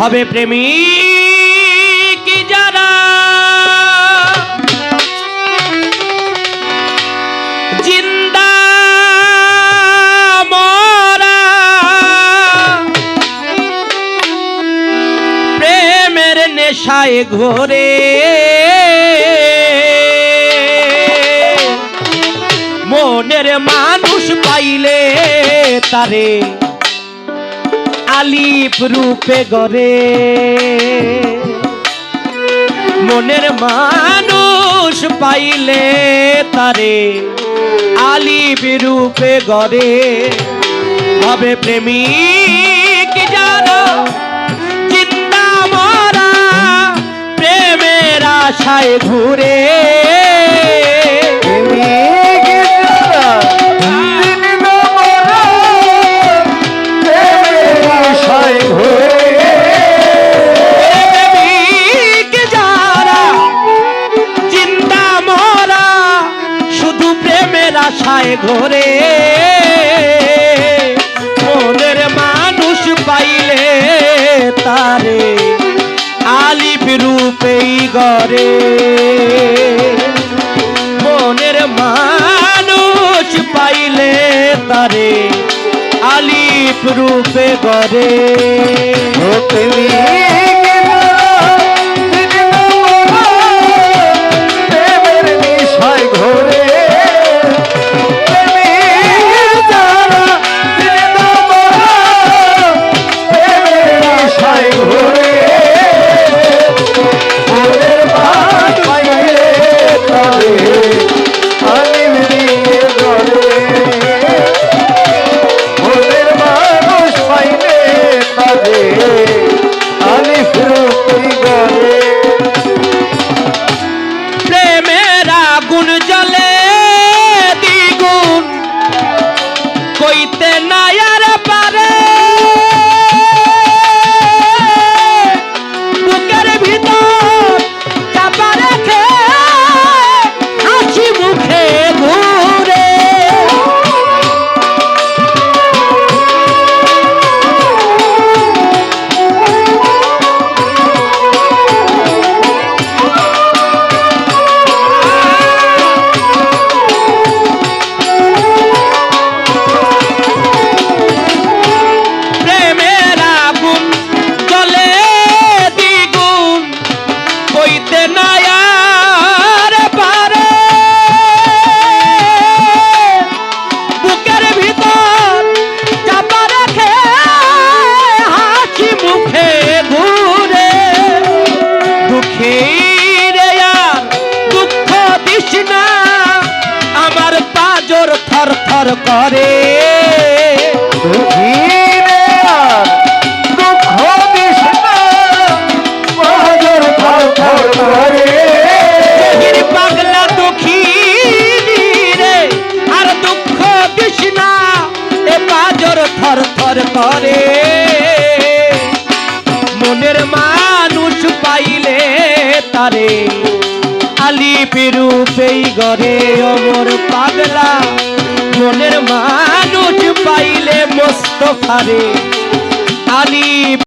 ভবে প্রেমী কি যারা? জিন্দা মরা। প্রেমের নেশায় ঘোরে। মনের মানুষ পাইলে তারে আলিপ রূপে গরে মনের মানুষ পাইলে তারে আলিপ রূপে গরে হবে প্রেমিক চিন্তা মরা, প্রেমের আশায় ঘুরে। আশায় ঘোরে। মনের মানুষ পাইলে তারে আলিপ রূপেই গরে মনের মানুষ পাইলে তারে আলিপ রূপে গরে আলিফ রূপী গড়ে প্রেমের আগুন জলে নায়ার পারে। বুকের ভিতর চাপা রেখে হাসি মুখে ঘুরে। দুঃখের আর দুঃখ দিস না, আমার পাজর থর থর করে। দুঃখীরে থর করে মনের মানুষ পাইলে তারে আলি রূপেই গরে অমর পাগলা। মনের মানুষ পাইলে মস্ত ফারে। আলি